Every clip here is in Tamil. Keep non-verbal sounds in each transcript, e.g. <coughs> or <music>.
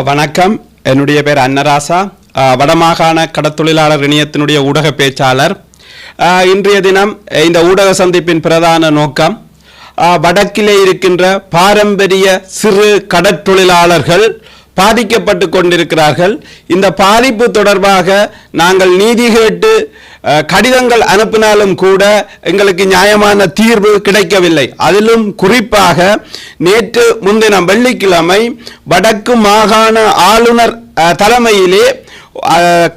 வணக்கம். என்னுடைய பேர் அன்னராசா. வடமாகாண கடத்தொழிலாளர் இணையத்தினுடைய ஊடக பேச்சாளர். இன்றைய தினம் இந்த ஊடக சந்திப்பின் பிரதான நோக்கம் வடக்கிலே இருக்கின்ற பாரம்பரிய சிறு கடற்தொழிலாளர்கள் பாதிக்கப்பட்டு கொண்டிருக்கிறார்கள். இந்த பாதிப்பு தொடர்பாக நாங்கள் நீதி கேட்டு கடிதங்கள் அனுப்பினாலும் கூட எங்களுக்கு நியாயமான தீர்வு கிடைக்கவில்லை. அதிலும் குறிப்பாக நேற்று முன்தினம் வெள்ளிக்கிழமை வடக்கு மாகாண ஆளுநர் தலைமையிலே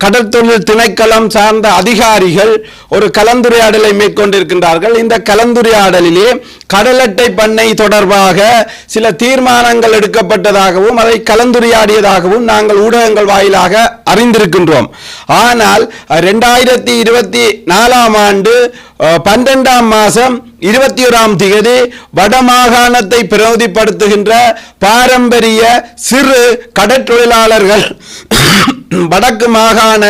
கடற்தொழில் திணைக்களம் சார்ந்த அதிகாரிகள் ஒரு கலந்துரையாடலை மேற்கொண்டிருக்கின்றார்கள். இந்த கலந்துரையாடலிலே கடலட்டை பண்ணை தொடர்பாக சில தீர்மானங்கள் எடுக்கப்பட்டதாகவும் அதை கலந்துரையாடியதாகவும் நாங்கள் ஊடகங்கள் வாயிலாக அறிந்திருக்கின்றோம். ஆனால் ரெண்டாயிரத்தி இருபத்தி நாலாம் ஆண்டு பன்னெண்டாம் பன்னிரெண்டாம் மாதம் இருபத்தி ஓராம் தேதி வடமாகாணத்தை பிரதிப்படுத்துகின்ற பாரம்பரிய சிறு கடற்றொழிலாளர்கள் <coughs> வடக்கு மாகாண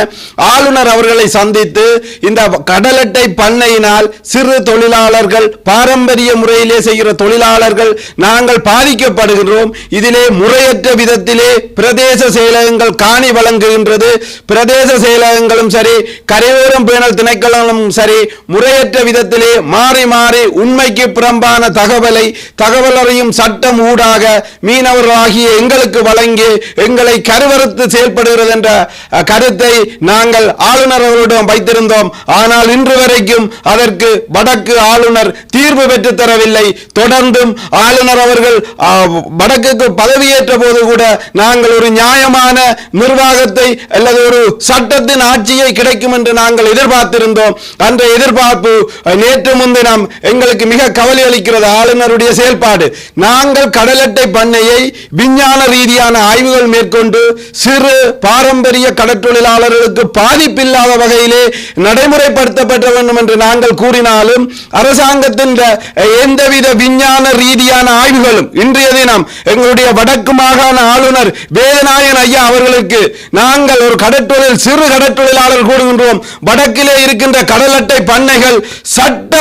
ஆளுநர் அவர்களை சந்தித்து இந்த கடலட்டை பண்ணையினால் சிறு தொழிலாளர்கள் பாரம்பரிய முறையிலே செய்கிற தொழிலாளர்கள் நாங்கள் பாதிக்கப்படுகின்றோம். இதிலே முறையற்ற விதத்திலே பிரதேச செயலகங்கள் காணி வழங்குகின்ற வழங்குகின்றது பிரதேச செயலகங்களும் சரி கரையோரம் பேணல் திணைக்களங்களும் சரி முறையற்ற விதத்திலே மாறி மாறி உண்மைக்கு புறம்பான தகவலை தகவல் அறியும் சட்டம் ஊடாக மீனவர்களாகிய எங்களுக்கு வழங்கி எங்களை கருவறுத்து செயல்படுகிறது என்ற கருத்தை நாங்கள் ஆளுநர் அவர்களிடம் வைத்திருந்தோம். ஆனால் இன்று வரைக்கும் அதற்கு வடக்கு ஆளுநர் தீர்வு பெற்று தரவில்லை. தொடர்ந்தும் ஆளுநர் அவர்கள் வடக்குக்கு பதவியேற்ற போது கூட நாங்கள் ஒரு நியாயமான நிர்வாகத்தை அல்லது ஒரு சட்டத்தின் ஆட்சியை கிடைக்கும் என்று நாங்கள் எதிர்பார்த்திருந்தோம். அந்த எதிர்பார்ப்பு நேற்று முன்தினம் எங்களுக்கு மிக கவலை அளிக்கிறது. ஆளுநருடைய செயல்பாடு. நாங்கள் கடலட்டை பண்ணையை விஞ்ஞான ரீதியான ஆய்வுகள் மேற்கொண்டு சிறு பாரம்பரிய கடற்றொழிலாளர்களுக்கு பாதிப்பில்லாத வகையிலே நடைமுறைப்படுத்தப்பட வேண்டும் என்று நாங்கள் கூறினாலும் அரசாங்கத்தின் எந்தவித விஞ்ஞான ரீதியான ஆய்வுகளும் இன்றைய தினம் எங்களுடைய வடக்கு மாகாண ஆளுநர் வேதநாயன் ஐயா அவர்களுக்கு நாங்கள் ஒரு கடற்றொழில் சிறு கடற்றொழிலாளர் கூடுகின்றோம் வடக்கிலே இருக்கின்ற கடல் அட்டை பண்ணைகள் சட்ட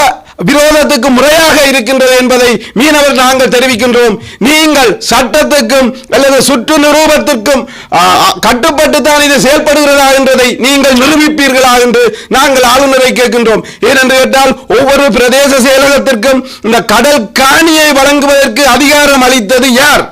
விரோதத்துக்கு முறையாக இருக்கின்றது என்பதை மீனவர் நாங்கள் தெரிவிக்கின்றோம். நீங்கள் சட்டத்துக்கும் அல்லது சுற்று நிரூபத்திற்கும் கட்டுப்பட்டு தான் இது செயல்படுகிறதா என்றதை நீங்கள் நிரூபிப்பீர்களா என்று நாங்கள் ஆளுநரை கேட்கின்றோம். ஏனென்று கேட்டால் ஒவ்வொரு பிரதேச செயலகத்திற்கும் இந்த கடல் காணியை வழங்குவதற்கு அதிகாரம் அளித்தது யார்?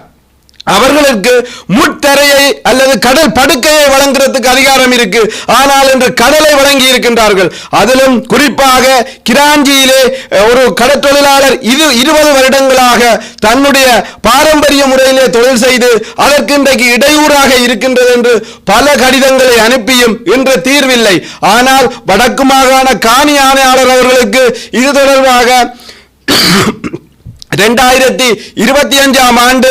அவர்களுக்கு முத்தரையை அல்லது கடல் படுக்கையை வழங்குறதுக்கு அதிகாரம் இருக்கு. ஆனால் இன்று கடலை வழங்கி இருக்கின்றார்கள். அதிலும் குறிப்பாக கிராஞ்சியிலே ஒரு கடற்தொழிலாளர் இது இருபது வருடங்களாக தன்னுடைய பாரம்பரிய முறையிலே தொழில் செய்து அதற்கு இன்றைக்கு இடையூறாக இருக்கின்றது என்று பல கடிதங்களை அனுப்பியும் இன்று தீர்வில்லை. ஆனால் வடக்கு மாகாண காணி ஆணையாளர் அவர்களுக்கு இது தொடர்பாக <coughs> ரெண்டாயிரத்தி இருபத்தி அஞ்சாம் ஆண்டு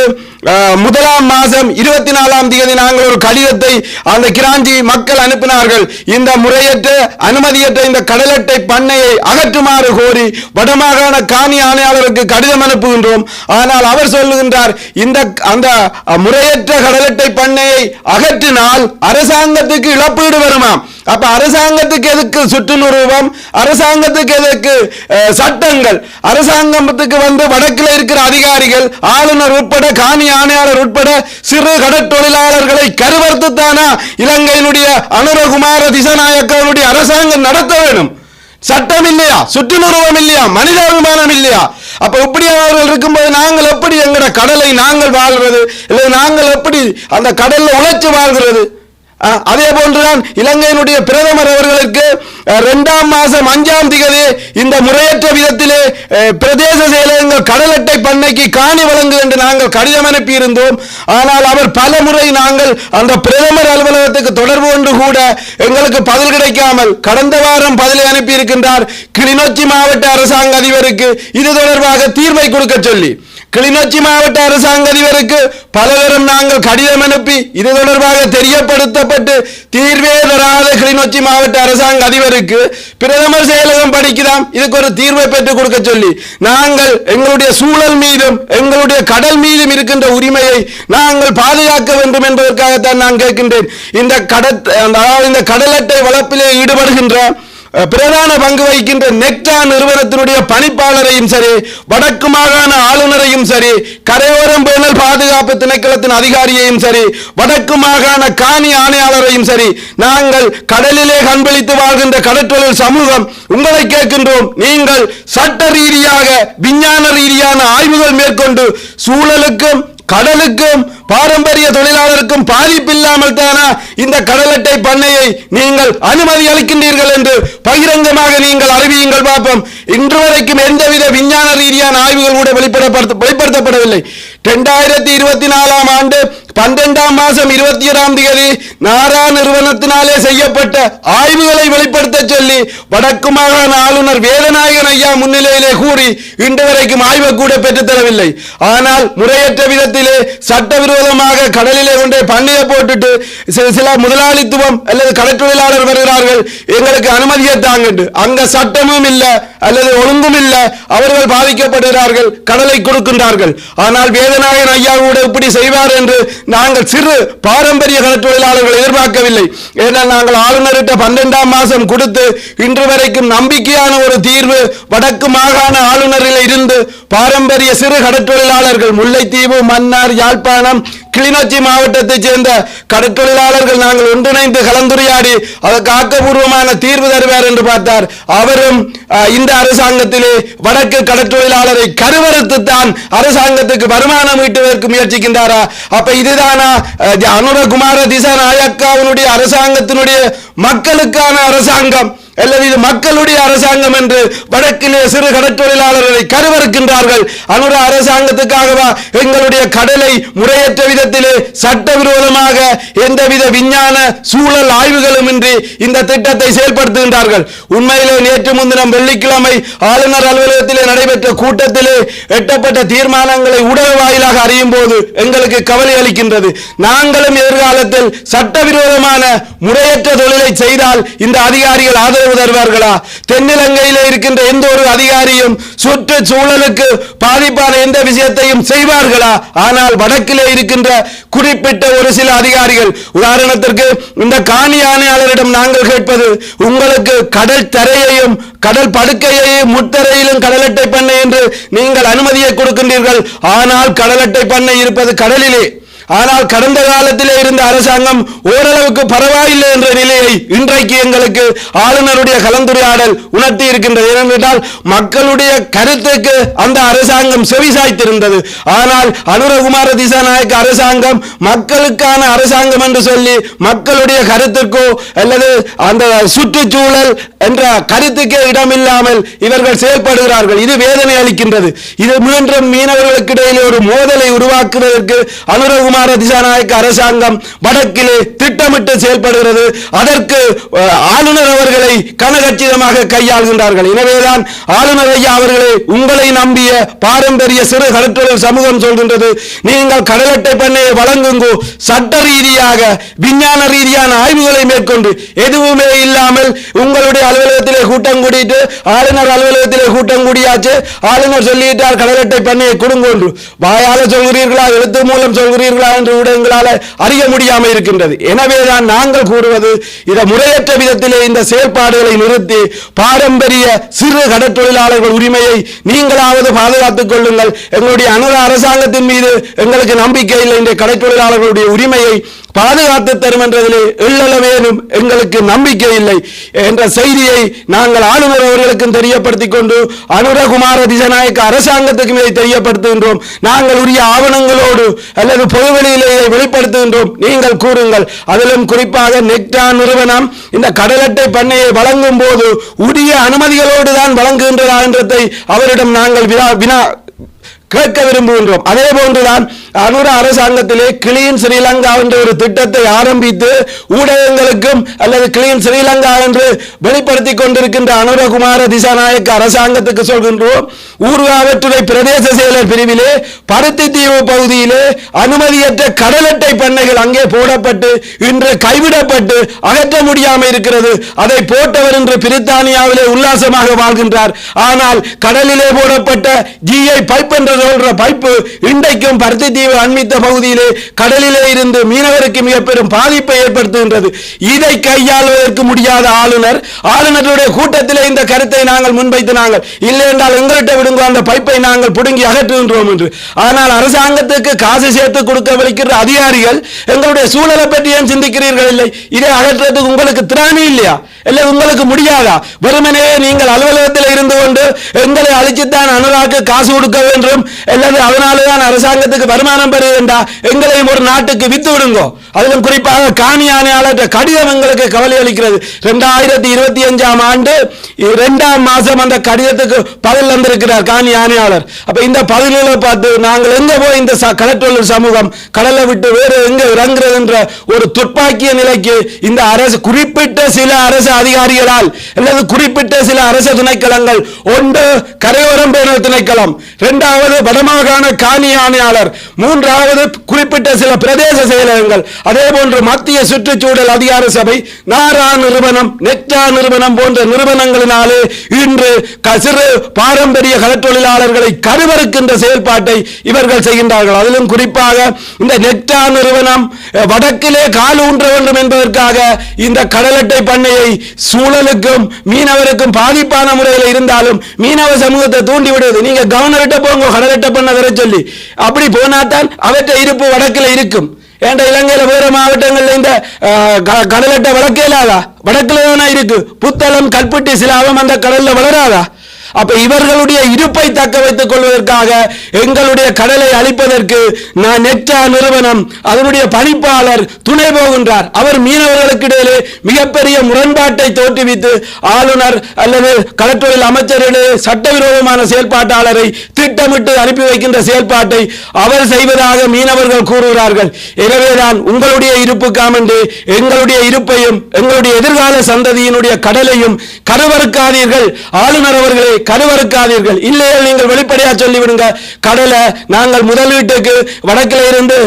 முதலாம் மாதம் இருபத்தி நாலாம் தேதி நாங்கள் ஒரு கடிதத்தை அந்த கிராஞ்சி மக்கள் அனுப்பினார்கள். இந்த முறையற்ற அனுமதியற்ற இந்த கடலட்டை பண்ணையை அகற்றுமாறு கோரி வடமாகாண காணி ஆணையாளருக்கு கடிதம் அனுப்புகின்றோம். ஆனால் அவர் சொல்லுகின்றார் இந்த அந்த முறையற்ற கடலட்டை பண்ணையை அகற்றினால் அரசாங்கத்துக்கு இழப்பீடு வருமாம். அப்ப அரசாங்கத்துக்கு எதுக்கு சுற்றுநுருவம் அரசாங்கத்துக்கு எதுக்கு சட்டங்கள்? அரசாங்கத்துக்கு வந்து வடக்கில் இருக்கிற அதிகாரிகள் ஆளுநர் உட்பட காணி ஆணையாளர் உட்பட சிறு கடற்தொழிலாளர்களை கருவர்த்துத்தானா இலங்கையினுடைய அனுரகுமார திசநாயக்கனுடைய அரசாங்கம் நடத்த வேணும். சட்டம் இல்லையா? சுற்றுநுருவம் இல்லையா? மனிதாபிமானம் இல்லையா? அப்ப இப்படி அவர்கள் இருக்கும்போது நாங்கள் எப்படி எங்கட கடலை நாங்கள் வாழ்கிறது இல்லை நாங்கள் எப்படி அந்த கடல்ல உழைச்சு வாழ்கிறது? அதே போன்றுதான் இலங்கையினுடைய பிரதமர் அவர்களுக்கு ரெண்டாம் இரண்டாம் அஞ்சாம் திகதி இந்த முறையற்ற விதத்திலே பிரதேச செயலகங்கள் கடல் அட்டை பண்ணைக்கு காணி வழங்கு என்று நாங்கள் கடிதம் அனுப்பியிருந்தோம். ஆனால் அவர் பல முறை நாங்கள் அந்த பிரதமர் அலுவலகத்துக்கு தொடர்பு கொண்டு கூட எங்களுக்கு பதில் கிடைக்காமல் கடந்த வாரம் பதிலை அனுப்பி இருக்கின்றார் கிளிநொச்சி மாவட்ட அரசாங்க அதிபருக்கு இது தொடர்பாக தீர்வை கொடுக்க சொல்லி. கிளிநொச்சி மாவட்ட அரசாங்க அதிபருக்கு பலவரும் நாங்கள் கடிதம் அனுப்பி இது தொடர்பாக தெரியப்படுத்தப்பட்டு தீர்வே தராத கிளிநொச்சி மாவட்ட அரசாங்க அதிபருக்கு பிரதமர் செயலகம் படிக்கலாம் இதுக்கு ஒரு தீர்வை பெற்றுக் கொடுக்க சொல்லி நாங்கள் எங்களுடைய சூழல் மீதும் எங்களுடைய கடல் மீதும் இருக்கின்ற உரிமையை நாங்கள் பாதுகாக்க வேண்டும் என்பதற்காகத்தான் நான் கேட்கின்றேன். இந்த கடத் அதாவது இந்த கடலட்டை வளர்ப்பிலே ஈடுபடுகின்ற பிரதான பங்கு வகிக்கின்ற நெக்டா நிறுவனத்தினுடைய பணிப்பாளரையும் சரி வடக்கு மாகாண ஆளுநரையும் சரி கரையோரம் பேணல் பாதுகாப்பு திணைக்களத்தின் அதிகாரியையும் சரி வடக்கு மாகாண காணி ஆணையாளரையும் சரி நாங்கள் கடலிலே கண்பளித்து வாழ்கின்ற கடற்றொழில் சமூகம் உங்களை கேட்கின்றோம். நீங்கள் சட்ட ரீதியாக விஞ்ஞான ரீதியான ஆய்வுகள் மேற்கொண்டு சூழலுக்கும் கடலுக்கும் பாரம்பரிய தொழிலாளருக்கும் பாதிப்பில்லாமல் தானா இந்த கடலட்டை பண்ணையை நீங்கள் அனுமதி அளிக்கின்றீர்கள் என்று பகிரங்கமாக நீங்கள் அறிவியுங்கள் பார்ப்போம். இன்று வரைக்கும் எந்தவித விஞ்ஞான ரீதியான ஆய்வுகள் கூட வெளிப்படுத்த வெளிப்படுத்தப்படவில்லை. இரண்டாயிரத்தி இருபத்தி நாலாம் ஆண்டு பன்னிரெண்டாம் மாசம் இருபத்தி ஏழாம் தேதி நாரா நிறுவனத்தினாலே செய்யப்பட்ட ஆய்வுகளை வெளிப்படுத்த சொல்லி வடக்கு மாகாண ஆளுநர் வேதநாயகன் ஐயா முன்னிலையிலே கூறி இன்று வரைக்கும் ஆய்வு கூட பெற்றுத்தரவில்லை ஆனால் முறையற்ற விதத்திலே சட்டவிரோதமாக கடலிலே கொண்டே பண்ணையை போட்டுட்டு சில சில முதலாளித்துவம் அல்லது கடற்தொழிலாளர் வருகிறார்கள். எங்களுக்கு அனுமதியை தாங்க அங்க சட்டமும் இல்லை அல்லது ஒழுங்கும் இல்லை. அவர்கள் பாதிக்கப்படுகிறார்கள் கடலை கொடுக்கின்றார்கள். ஆனால் வேதநாயகன் ஐயா கூட இப்படி செய்வார் என்று நாங்கள் சிறு பாரம்பரிய கடற்தொழிலாளர்கள் எதிர்பார்க்கவில்லை. ஏன்னா நாங்கள் ஆளுநர்கிட்ட பன்னெண்டாம் மாதம் கொடுத்து இன்று வரைக்கும் நம்பிக்கையான ஒரு தீர்வு வடக்கு மாகாண ஆளுநரில் இருந்து பாரம்பரிய சிறு கடற்தொழிலாளர்கள் முல்லைத்தீவு மன்னார் யாழ்ப்பாணம் கிளிநொச்சி மாவட்டத்தைச் சேர்ந்த கடற்தொழிலாளர்கள் நாங்கள் ஒன்றிணைந்து கலந்துரையாடி அதற்கு ஆக்கப்பூர்வமான தீர்வு தருவார் என்று பார்த்தார். அவரும் அஹ், இந்த அரசாங்கத்திலே வடக்கு கடற்தொழிலாளரை கருவறுத்துத்தான் அரசாங்கத்துக்கு வருமானம் ஈட்டுவதற்கு முயற்சிக்கின்றாரா? அப்ப இதுதானா? அனுரகுமார திசா நாயக்காவினுடைய அரசாங்கத்தினுடைய மக்களுக்கான அரசாங்கம். அல்லது இது மக்களுடைய அரசாங்கம் என்று வடக்கிலே சிறு கடற்தொழிலாளர்களை கருவறுக்கின்றார்கள். அனுர அரசாங்கத்துக்காகவா எங்களுடைய கடலை முறையற்ற விதத்திலே சட்டவிரோதமாக எந்தவித விஞ்ஞான சூழல் ஆய்வுகளும் இன்றி இந்த திட்டத்தை செயல்படுத்துகின்றார்கள். உண்மையிலே நேற்று முன்தினம் வெள்ளிக்கிழமை ஆளுநர் அலுவலகத்திலே நடைபெற்ற கூட்டத்திலே எட்டப்பட்ட தீர்மானங்களை ஊடக வாயிலாக அறியும் போது எங்களுக்கு கவலை அளிக்கின்றது. நாங்களும் எதிர்காலத்தில் சட்டவிரோதமான முறையற்ற தொழிலை செய்தால் இந்த அதிகாரிகள் ஆதரவு தருவார்களா தென்னிலங்கையிலே இருக்கின்ற எந்த ஒரு அதிகாரியும் சுற்றுச்சூழலுக்கு பாதிப்பான எந்த விஷயத்தையும் செய்வார்களா? ஆனால் வடக்கிலே இருக்கின்ற குறிப்பிட்ட ஒரு சில அதிகாரிகள் உதாரணத்திற்கு இந்த காணி ஆணையாளரிடம் நாங்கள் கேட்பது உங்களுக்கு கடல் தரையையும் கடல் படுக்கையையும் முத்தரையிலும் கடலட்டை பண்ணை என்று நீங்கள் அனுமதியை கொடுக்கின்றீர்கள். ஆனால் கடலட்டை பண்ணை இருப்பது கடலிலே. ஆனால் கடந்த காலத்திலே இருந்த அரசாங்கம் ஓரளவுக்கு பரவாயில்லை என்ற நிலையை இன்றைக்கு எங்களுக்கு ஆளுநருடைய கலந்துரையாடல் உணர்த்தி இருக்கின்றது. ஏனென்றால் மக்களுடைய கருத்துக்கு அந்த அரசாங்கம் செவிசாய்த்திருந்தது. ஆனால் அனுரகுமார திசாநாயக்க அரசாங்கம் மக்களுக்கான அரசாங்கம் என்று சொல்லி மக்களுடைய கருத்துக்கோ அல்லது அந்த சுற்றுச்சூழல் என்ற கருத்துக்கே இடமில்லாமல் இவர்கள் செயல்படுகிறார்கள். இது வேதனை அளிக்கின்றது. இது மீண்டும் மீனவர்களுக்கு இடையிலே ஒரு மோதலை உருவாக்குவதற்கு அனுரகுமார் திசாநாயக்க அரசாங்கம் வடக்கிலே திட்டமிட்டு செயல்படுகிறது. அதற்கு ஆளுநர் அவர்களை கனகச்சிதமாக கையாள்கின்றார்கள். எனவேதான் ஆளுநர் ஐயா அவர்களை உங்களை நம்பிய பாரம்பரிய சிறு கடற்றொழில் சமூகம் சொல்கின்றது. நீங்கள் கடலட்டை பண்ணையை வழங்குங்கோ சட்ட ரீதியாக விஞ்ஞான ரீதியான ஆய்வுகளை மேற்கொண்டு எதுவுமே இல்லாமல் உங்களுடைய அலுவலகத்திலே கூட்டம் கூடிட்டு ஆளுநர் அலுவலகத்திலே கூட்டம் கூடியாச்சு ஆளுநர் சொல்லிட்டார் கடலட்டை பண்ணையை கொடுங்கொன்று. வாயால சொல்கிறீர்களா எழுத்து மூலம் சொல்கிறீர்களா என்று கூட அறிய முடியாமல் இருக்கின்றது. எனவேதான் நாங்கள் கூறுவது இதை முறையற்ற விதத்திலே இந்த செயல்பாடுகளை நிறுத்தி பாரம்பரிய சிறு கடற்தொழிலாளர்கள் உரிமையை நீங்களாவது பாதுகாத்துக் கொள்ளுங்கள். எங்களுடைய அனுர அரசாங்கத்தின் மீது எங்களுக்கு நம்பிக்கை இல்லை. இந்த கடற்தொழிலாளர்களுடைய உரிமையை பாதுகாத்து தரும் என்றதிலே எள்ளளவேனும் எங்களுக்கு நம்பிக்கை இல்லை என்ற செய்தியை நாங்கள் ஆளுநர் அவர்களுக்கும் தெரியப்படுத்திக் கொண்டு அனுரகுமார திசநாயக்க அரசாங்கத்துக்கும் இதை தெரியப்படுத்துகின்றோம். நாங்கள் உரிய ஆவணங்களோடு அல்லது பொதுவெளியிலே இதை வெளிப்படுத்துகின்றோம். நீங்கள் கூறுங்கள். அதிலும் குறிப்பாக நெக்டா நிறுவனம் இந்த கடலட்டை பண்ணையை வழங்கும் போது உரிய அனுமதிகளோடு தான் வழங்குகின்றதா என்றதை அவரிடம் நாங்கள் வினா வினா கேட்க விரும்புகின்றோம். அதே போன்றுதான் அனுர அரசாங்கத்திலே கிளீன் ஸ்ரீலங்கா என்ற ஒரு திட்டத்தை ஆரம்பித்து ஊடகங்களுக்கும் அல்லது கிளீன் ஸ்ரீலங்கா என்று வெளிப்படுத்திக் கொண்டிருக்கின்ற அனுரகுமார திசாநாயக்க அரசாங்கத்துக்கு சொல்கின்றோம் ஊர்காவற்றுறை பிரதேச செயலர் பிரிவிலே பருத்தி தீவு பகுதியிலே அனுமதியற்ற கடலட்டை பண்ணைகள் அங்கே போடப்பட்டு இன்று கைவிடப்பட்டு அகற்ற முடியாமல் இருக்கிறது. அதை போட்டவர் இன்று பிரித்தானியாவிலே உல்லாசமாக வாழ்கின்றார். ஆனால் கடலிலே போடப்பட்ட ஜிஐ பைப் என்ற சொல்ற பைப்பு இன்றைக்கும் பருத்தி தீவு அண்மித்த பகுதியிலே கடலிலே இருந்து மீனவருக்கு மிக பெரும் பாதிப்பை ஏற்படுத்துகின்றது. இதை கையாளுவதற்கு முடியாத ஆளுநர் ஆளுநருடைய கூட்டத்திலே இந்த கருத்தை நாங்கள் முன்வைத்து நாங்கள் இல்லை என்றால் எங்கள்கிட்ட விடுங்க அந்த பைப்பை நாங்கள் பிடுங்கி அகற்றுகின்றோம் என்று. ஆனால் அரசாங்கத்துக்கு காசு சேர்த்து கொடுக்க வைக்கிற அதிகாரிகள் எங்களுடைய சூழலை பற்றி ஏன் சிந்திக்கிறீர்கள்? இல்லை இதை அகற்றுறதுக்கு உங்களுக்கு திராணி இல்லையா? இல்லை உங்களுக்கு முடியாதா? வெறுமனே நீங்கள் அலுவலகத்தில் இருந்து கொண்டு எங்களை அழிச்சுத்தான் அனுராக்கு காசு கொடுக்க வேண்டும் அல்லது அதனாலதான் அரசாங்கத்துக்கு வருமானம் பெறுகின்றா? எங்களையும் ஒரு நாட்டுக்கு வித்து விடுங்கோ. அதிலும் குறிப்பாக காணி ஆணையாளர் கடிதம் எங்களுக்கு கவலை அளிக்கிறது. ரெண்டாயிரத்தி இருபத்தி அஞ்சாம் ஆண்டு இரண்டாம் மாசம் அந்த கடிதத்துக்கு பதில் வந்திருக்கிறார் காணி ஆணையாளர் அப்ப இந்த பதிலில் பார்த்து நாங்கள் எங்க போய் இந்த கடற்றொழில் சமூகம் கடலை விட்டு வேறு எங்க இறங்குறது என்ற ஒரு துப்பாக்கிய நிலைக்கு இந்த அரசு குறிப்பிட்ட சில அரசு அதிகாரிகளால் அல்லது குறிப்பிட்ட சில அரசு திணைக்களங்கள் ஒன்று கரையோரம் பேணல் திணைக்களம் இரண்டாவது வடமாகாண காணி ஆணையாளர். மூன்றாவது குறிப்பிட்ட சில பிரதேச செயலகங்கள். அதே போன்று மத்திய சுற்றுச்சூழல் அதிகார சபை நாரா நிறுவனம் நெக்டா நிறுவனம் போன்ற நிறுவனங்களினாலே இன்று கசிறு பாரம்பரிய கடற்றொழிலாளர்களை கருவறுக்கின்ற செயல்பாட்டை இவர்கள் செய்கின்றார்கள். அதிலும் குறிப்பாக இந்த நெக்டா நிறுவனம் வடக்கிலே கால் ஊன்ற வேண்டும் என்பதற்காக இந்த கடலட்டை பண்ணையை சூழலுக்கும் மீனவருக்கும் பாதிப்பான முறையில் இருந்தாலும் மீனவ சமூகத்தை தூண்டிவிடுவது. நீங்க கவர்னர்கிட்ட போங்க கடல் கடலட்டை பண்ண வர சொல்லி அப்படி போனாதான் அவற்றை இருப்பு வடக்கில் இருக்கும். ஏன்டா இலங்கையில் வேறு மாவட்டங்களில் இந்த கடலட்ட க- இல்லாதா வடக்கில் தானே இருக்கு. புத்தளம் கல்பட்டி சிலாவம் அந்த கடல்ல வளராதா? அப்ப இவர்களுடைய இருப்பை தக்க வைத்துக் கொள்வதற்காக எங்களுடைய கடலை அழிப்பதற்கு நான் நெக்டா நிறுவனம் அதனுடைய பணிப்பாளர் துணை போகின்றார். அவர் மீனவர்களுக்கு இடையிலே மிகப்பெரிய முரண்பாட்டை தோற்றுவித்து ஆளுநர் அல்லது கடற்றொழில் அமைச்சரிடையே சட்டவிரோதமான செயல்பாட்டாளரை திட்டமிட்டு அனுப்பி வைக்கின்ற செயல்பாட்டை அவர் செய்வதாக மீனவர்கள் கூறுகிறார்கள். எனவேதான் உங்களுடைய இருப்புக்காமண்டு எங்களுடைய இருப்பையும் எங்களுடைய எதிர்கால சந்ததியினுடைய கடலையும் கருவறுக்காதீர்கள். ஆளுநர் அவர்களே கருவறுக்காதீர்கள். இல்லையே நீங்கள் வெளிப்படையா சொல்லிவிடுங்க. கடலை நாங்கள் முதலீட்டுக்கு வடக்கில் இருந்து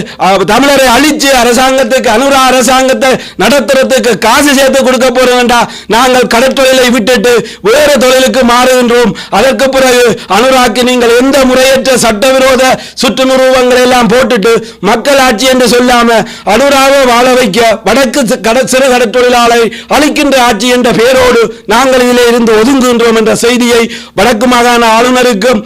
தமிழரை அழிச்சு அரசாங்கத்துக்கு அனுரா அரசாங்கத்தை நடத்துறதுக்கு காசு சேர்த்து கொடுக்க போறோம்டா நாங்கள் கடற்தொழிலை விட்டுட்டு வேறு தொழிலுக்கு மாறுகின்றோம். அதற்கு பிறகு அனுராக்கு நீங்கள் எந்த முறையற்ற சட்டவிரோத சுற்றுநிறுவங்களை எல்லாம் போட்டுட்டு மக்கள் ஆட்சி என்று சொல்லாம அனுராவை வாழ வைக்க வடக்கு சிறு கடற்தொழிலாளை அளிக்கின்ற ஆட்சி என்ற பெயரோடு நாங்கள் இதிலே இருந்து ஒதுங்குகின்றோம் என்ற செய்தியை வடக்கு மாகாண ஆளுநருக்கும்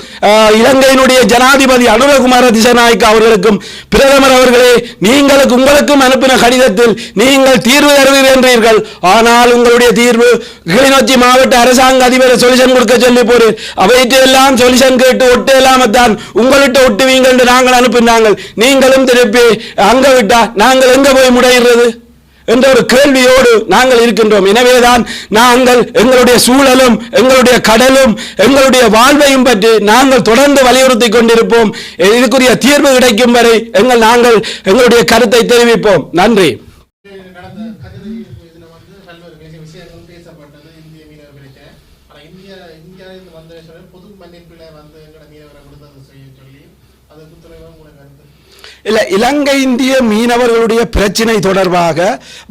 இலங்கையினுடைய ஜனாதிபதி அனுரகுமார திசநாயக்க அவர்களுக்கும் பிரதமர் அவர்களே நீங்களுக்கு உங்களுக்கும் அனுப்பின கடிதத்தில் நீங்கள் தீர்வு தருவீர்கள் ஆனால் உங்களுடைய தீர்வு கிளிநொச்சி மாவட்ட அரசாங்க அதிபர் சொல்யூஷன் கொடுக்க சொல்லி போறேன் அவையெல்லாம் சொல்யூஷன் கேட்டு ஒட்டு இல்லாம தான் உங்கள்கிட்ட ஒட்டுவீங்க என்று நாங்கள் அனுப்பினாங்க நீங்களும் திருப்பி அங்க விட்டா நாங்கள் எங்க போய் முடையிறது என்ற ஒரு கேள்வியோடு நாங்கள் இருக்கின்றோம். எனவேதான் நாங்கள் எங்களுடைய சூழலும் எங்களுடைய கடலும் எங்களுடைய வாழ்வையும் பற்றி நாங்கள் தொடர்ந்து வலியுறுத்தி கொண்டிருப்போம். இதுக்குரிய தீர்வு கிடைக்கும் வரை எங்கள் நாங்கள் எங்களுடைய கருத்தை தெரிவிப்போம். நன்றி நடந்த கதிரை இதுல வந்து பல்வேறு விஷய- விஷயங்கள் பேசப்பட்டது இந்திய மீனவர் பிரச்சனை ஆனா இந்திய இந்தியாவிலிருந்து வந்த சொல்ல பொது மன்னிப்பில வந்து எங்கட மீனவரை கொடுத்தது செய்ய சொல்லி அதுக்கு துணைவா உங்களை கருத்து இல்ல இலங்கை இந்திய மீனவர்களுடைய பிரச்சினை தொடர்பாக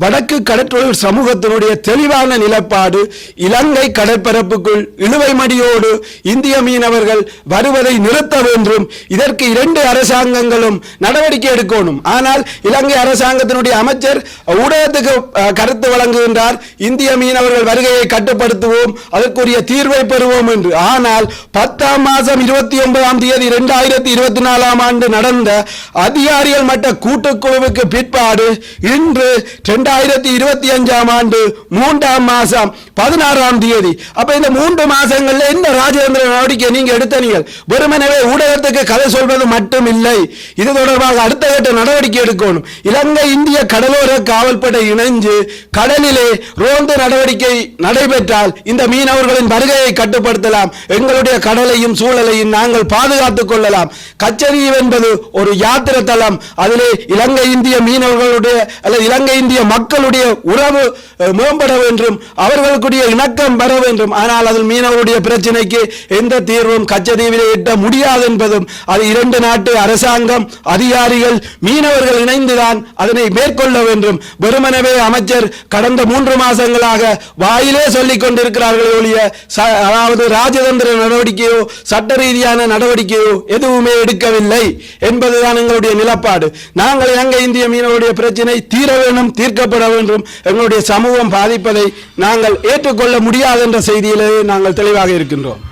வடக்கு கடற்றொழில் சமூகத்தினுடைய தெளிவான நிலப்பாடு இலங்கை கடற்பரப்புக்குள் இழுவை மடியோடு இந்திய மீனவர்கள் வருவதை நிறுத்த வேண்டும். இதற்கு இரண்டு அரசாங்கங்களும் நடவடிக்கை எடுக்கணும். ஆனால் இலங்கை அரசாங்கத்தினுடைய அமைச்சர் ஊடகத்துக்கு கருத்து வழங்குகின்றார். இந்திய மீனவர்கள் வருகையை கட்டுப்படுத்துவோம் அதற்குரிய தீர்வை பெறுவோம் என்று. ஆனால் பத்தாம் மாதம் இருபத்தி ஒன்பதாம் தேதி இரண்டாயிரத்தி இருபத்தி நாலாம் ஆண்டு நடந்த அதிக அதிகாரிகள் மட்ட கூட்டுக்குழுவுக்கு பிற்பாடு இன்று இரண்டாயிரத்தி இருபத்தி அஞ்சாம் ஆண்டு மூன்றாம் மாசம் பதினாறாம் தேதி. அப்ப இந்த மூன்று மாசங்கள்ல இந்த ராஜேந்திர நடவடிக்கை நீங்க எடுத்தனீர்கள்? வெறுமனவே ஊடகத்துக்கு கதை சொல்வது மட்டும் இல்லை இது தொடர்பாக அடுத்த கட்ட நடவடிக்கை எடுக்கணும். இலங்கை இந்திய கடலோர காவல்படை இணைஞ்சு கடலிலே ரோந்து நடவடிக்கை நடைபெற்றால் இந்த மீனவர்களின் வருகையை கட்டுப்படுத்தலாம். எங்களுடைய கடலையும் சூழலையும் நாங்கள் பாதுகாத்துக் கொள்ளலாம். கச்சதீவு என்பது ஒரு யாத்திரை தளம் அதிலே இலங்கை இந்திய மீனவர்களுடைய அல்லது இலங்கை இந்திய மக்களுடைய உறவு மேம்பட வேண்டும் அவர்களுக்குடைய இணக்கம் பெற வேண்டும். ஆனால் அதில் மீனவருடைய பிரச்சனைக்கு எந்த தீர்வும் கச்சதீவிலே எட்ட முடியாது என்பதும் அது இரண்டு நாட்டு அரசாங்கம் அதிகாரிகள் மீனவர்கள் இணைந்துதான் அதனை மேற்கொள்ள வேண்டும். வெறுமனவே அமைச்சர் கடந்த மூன்று மாசங்களாக வாயிலே சொல்லிக் கொண்டிருக்கிறார்கள் ஒழிய அதாவது ராஜதந்திர நடவடிக்கையோ சட்ட ரீதியான நடவடிக்கையோ எதுவுமே எடுக்கவில்லை என்பதுதான் எங்களுடைய நிலை. நிலப்பாடு. நாங்கள் இலங்கை இந்திய மீனவருடைய பிரச்சனை தீர வேண்டும் தீர்க்கப்பட வேண்டும் எங்களுடைய சமூகம் பாதிப்பதை நாங்கள் ஏற்றுக்கொள்ள முடியாது என்ற செய்தியிலேயே நாங்கள் தெளிவாக இருக்கின்றோம்.